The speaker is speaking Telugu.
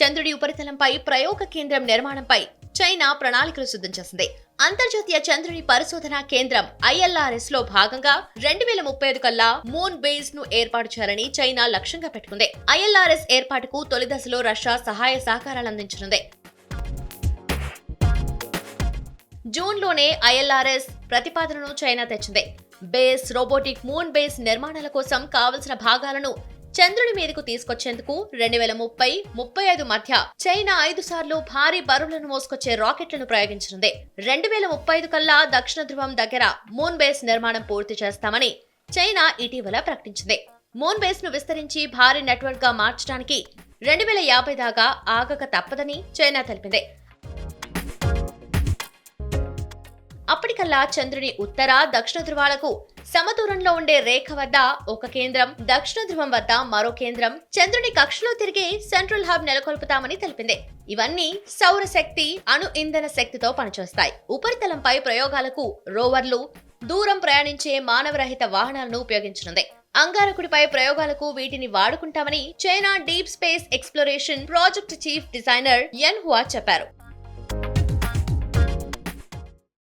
చంద్రుడి ఉపరితలంపై ప్రయోగ కేంద్రం నిర్మాణంపై చైనా ప్రణాళికలు సిద్ధం చేసింది. అంతర్జాతీయ చంద్రుని పరిశోధన కేంద్రం ఐఎల్ఆర్ఎస్లో భాగంగా రెండు వేల ముప్పై ఐదు కల్లా మూన్ బేస్ను ఏర్పాటు చేయాలని చైనా లక్ష్యంగా పెట్టుకుంది. ఐఎల్ఆర్ఎస్ ఏర్పాటుకు తొలి దశలో రష్యా సహాయ సహకారాలు అందించనుంది. జూన్లోనే ఐఎల్ఆర్ఎస్ ప్రతిపాదనను చైనా తెచ్చింది. బేస్ రోబోటిక్ మూన్ బేస్ నిర్మాణాల కోసం కావలసిన భాగాలను చంద్రుడి మీదకు తీసుకొచ్చేందుకు రెండు వేల ముప్పై ముప్పై ఐదు మధ్య చైనా ఐదు సార్లు భారీ బరువులను మోసుకొచ్చే రాకెట్లను ప్రయోగించనుంది. రెండు వేల ముప్పై ఐదు కల్లా దక్షిణ ధ్రువం దగ్గర మూన్ బేస్ నిర్మాణం పూర్తి చేస్తామని చైనా ఇటీవల ప్రకటించింది. మూన్ బేస్ను విస్తరించి భారీ నెట్వర్క్గా మార్చడానికి రెండు వేల యాభై దాకా ఆగక తప్పదని చైనా తెలిపింది. అప్పటికల్లా చంద్రుని ఉత్తర దక్షిణ ధృవాలకు సమదూరంలో ఉండే రేఖ వద్ద ఒక కేంద్రం దక్షిణ ధృవం వద్ద మరో కేంద్రం. చంద్రుని కక్షలో తిరిగే సెంట్రల్ హబ్ నెలకొల్పుతామని తెలిపింది. ఇవన్నీ సౌర శక్తి అణు ఇంధన శక్తితో పనిచేస్తాయి. ఉపరితలంపై ప్రయోగాలకు రోవర్లు దూరం ప్రయాణించే మానవరహిత వాహనాలను ఉపయోగించనుంది. అంగారకుడిపై ప్రయోగాలకు వీటిని వాడుకుంటామని China deep space exploration project chief designer ఎన్ హువా చెప్పారు.